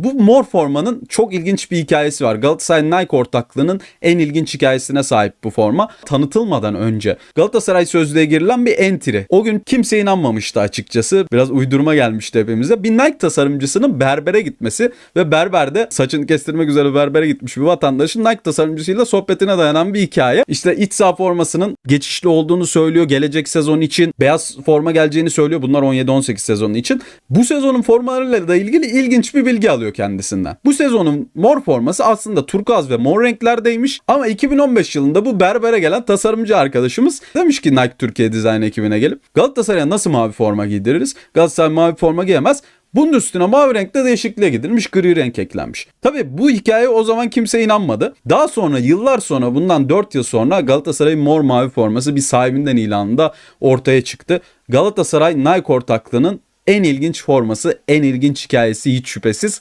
Bu mor formanın çok ilginç bir hikayesi var. Galatasaray Nike ortaklığının en ilginç hikayesine sahip bu forma. Tanıtılmadan önce Galatasaray sözlüğe girilen bir entry. O gün kimse inanmamıştı açıkçası. Biraz uydurma gelmişti hepimize. Bir Nike tasarımcısının berbere gitmesi ve berberde saçını kestirmek üzere berbere gitmiş bir vatandaşın Nike tasarımcısıyla sohbetine dayanan bir hikaye. İşte iç saha formasının geçişli olduğunu söylüyor. Gelecek sezon için beyaz forma geleceğini söylüyor. Bunlar 17-18 sezonu için. Bu sezonun formalarıyla da ilgili ilginç bir bilgi alıyor kendisinden. Bu sezonun mor forması aslında turkuaz ve mor renklerdeymiş ama 2015 yılında bu berbere gelen tasarımcı arkadaşımız demiş ki Nike Türkiye dizayn ekibine gelip Galatasaray'a nasıl mavi forma giydiririz? Galatasaray mavi forma giyemez. Bunun üstüne mavi renkte değişikliğe gidilmiş gri renk eklenmiş. Tabi bu hikaye o zaman kimse inanmadı. Daha sonra yıllar sonra bundan 4 yıl sonra Galatasaray'ın mor mavi forması bir sahibinden ilanında ortaya çıktı. Galatasaray Nike ortaklığının en ilginç forması, en ilginç hikayesi hiç şüphesiz.